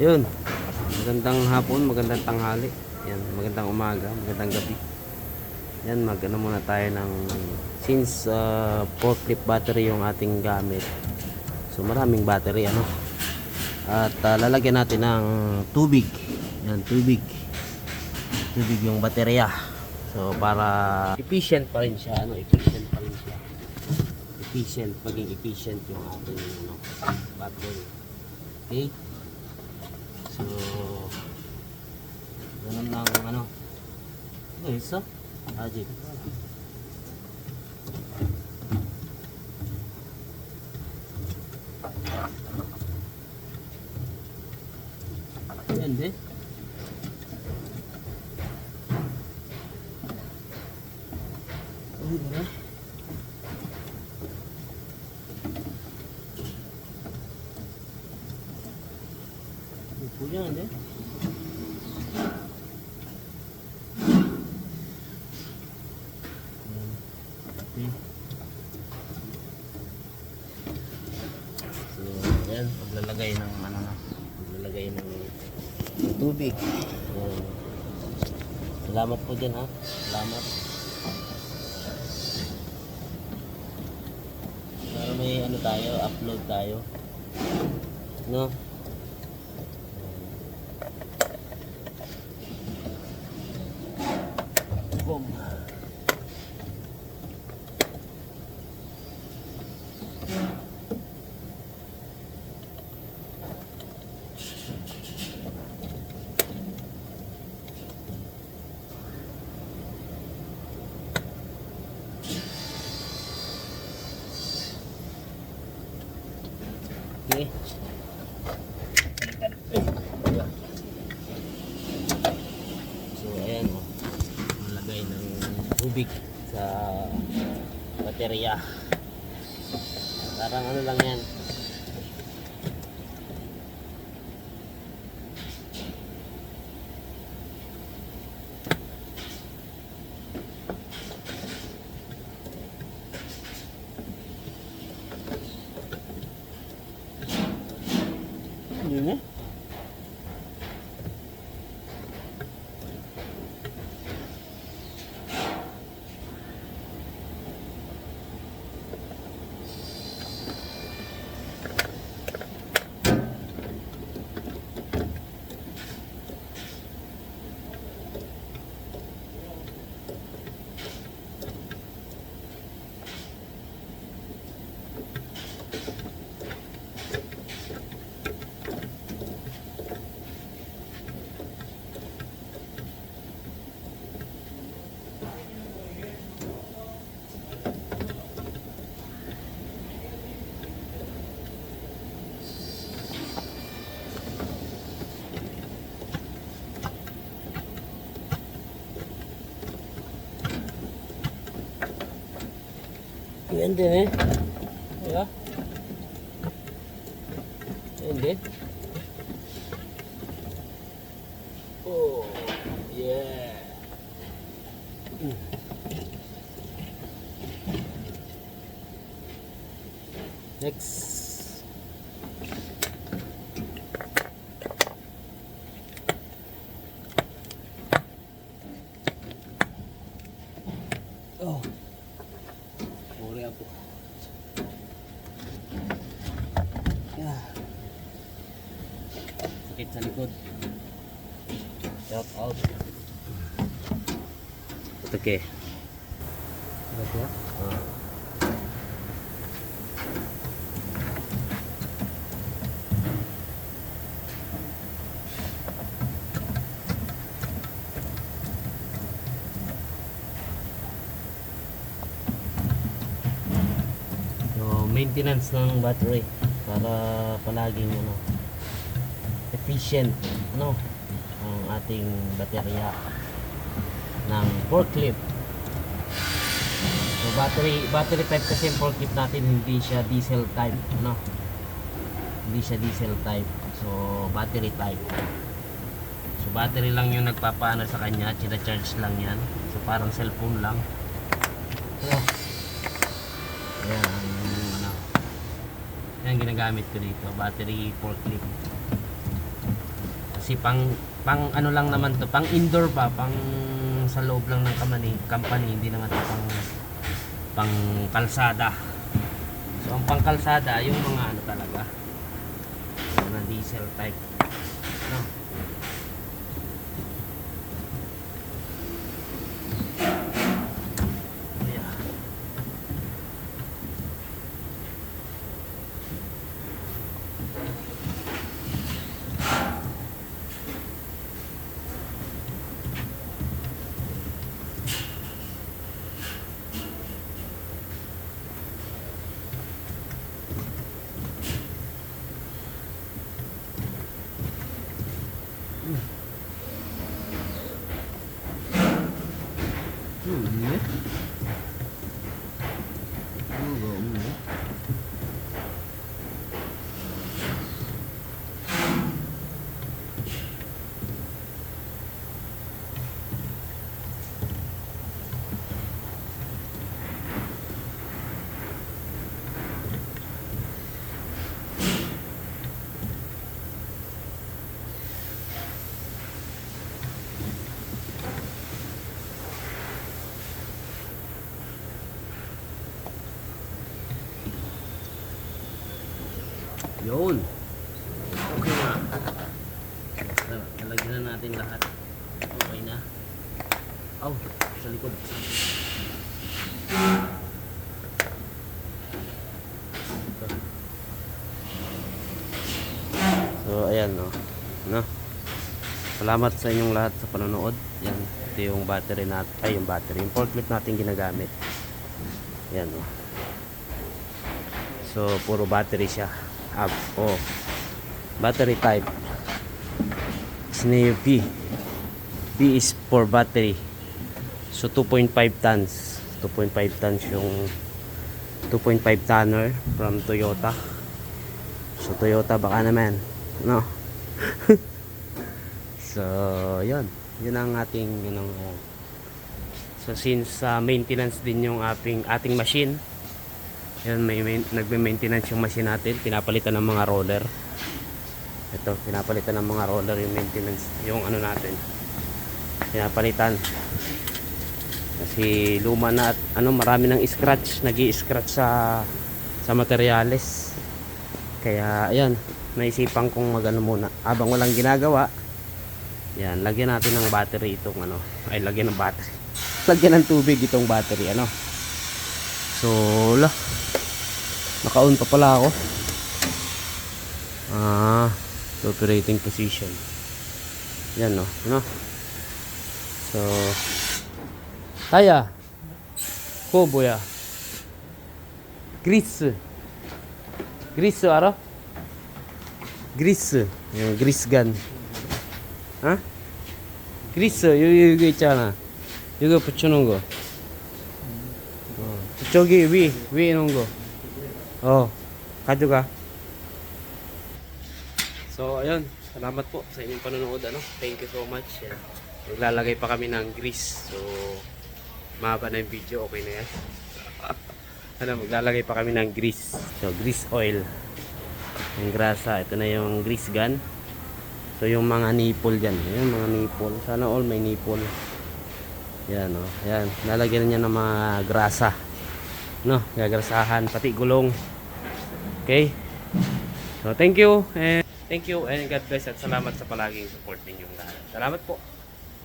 Yun. Magandang hapon, magandang tanghali. Yan, magandang umaga, magandang gabi. Yan, mag ano muna tayo ng since uh, forklift battery yung ating gamit. So maraming battery ano. At uh, lalagyan natin ng tubig. Yan, tubig. Tubig yung baterya. So para efficient pa rin siya, ano, efficient pa rin siya. Efficient, maging efficient yung ating ano, battery. Okay? Lang ano. Ano isa? Ajit. Yan din. Oh, din. Okay. So, yan, paglalagay ng ano na, paglalagay ng tubig. Yan. Salamat po dyan ha. Salamat. Para may ano tayo, upload tayo. No? Boom. Okay. So ayan o. Malagay ng tubig sa baterya. Parang ano lang yan. Yan din eh. Diba? Yan din. Oh, yeah. Next. Oh. Uri ako. Yeah. Sakit sa likod. Shout out. Okay. Ano Ah. Maintenance ng battery para palaging ano, efficient ano ang ating baterya ng forklift. So battery battery type kasi yung forklift natin hindi siya diesel type ano. Hindi siya diesel type. So battery type. So battery lang yung nagpapaano sa kanya, charge lang yan. So parang cellphone lang. Ayan, yung ano. Yan ginagamit ko dito, battery forklift. Kasi pang pang ano lang naman to, pang indoor ba, pang sa loob lang ng company, company hindi naman to pang pang kalsada. So ang pang kalsada, yung mga ano talaga, mga diesel type. No? Yun. Okay na. Tara, Lalagyan na natin lahat. Okay na. Aw, sa likod. So, ayan, no. No. Salamat sa inyong lahat sa panonood. Yan, ito yung battery natin. Ay, yung battery. Yung forklift natin ginagamit. Yan, no. So, puro battery siya. Up. Oh. Battery type. Sneo P. P is for battery. So, 2.5 tons. 2.5 tons yung 2.5 tonner from Toyota. So, Toyota baka naman. No? so, yun. Yun ang ating, yun ang, uh, so, since uh, maintenance din yung ating, ating machine, yan, may, may nagme-maintenance yung machine natin. Pinapalitan ng mga roller. Ito, pinapalitan ng mga roller yung maintenance, yung ano natin. Pinapalitan. Kasi luma na at ano, marami ng scratch, nag scratch sa sa materyales. Kaya, ayan, naisipan kong magano muna. Habang walang ginagawa, yan, lagyan natin ng battery itong ano, ay lagyan ng battery. lagyan ng tubig itong battery, ano. So, la Naka-on pa pala ako. Ah, operating position. Yan no, no. So, Taya. Kobo ya. Grease. Grease 알아? Grease. yung grease gun. 어? grease 여기 여기 있잖아. 이거 붙여놓은 거. 저기 위 위에 놓은 거. Oh, kadyo ka. So, ayun. Salamat po sa inyong panonood. Ano? Thank you so much. Yeah. Maglalagay pa kami ng grease. So, mahaba na yung video. Okay na yan. ano, maglalagay pa kami ng grease. So, grease oil. Yung grasa. Ito na yung grease gun. So, yung mga nipple dyan. Yan, mga nipple. Sana all may nipple. Yan, oh. Yan. Lalagyan niya ng mga grasa. No, gagrasahan. Pati gulong. Okay? So, thank you. And thank you and God bless at salamat sa palaging support ninyong lahat. Salamat po.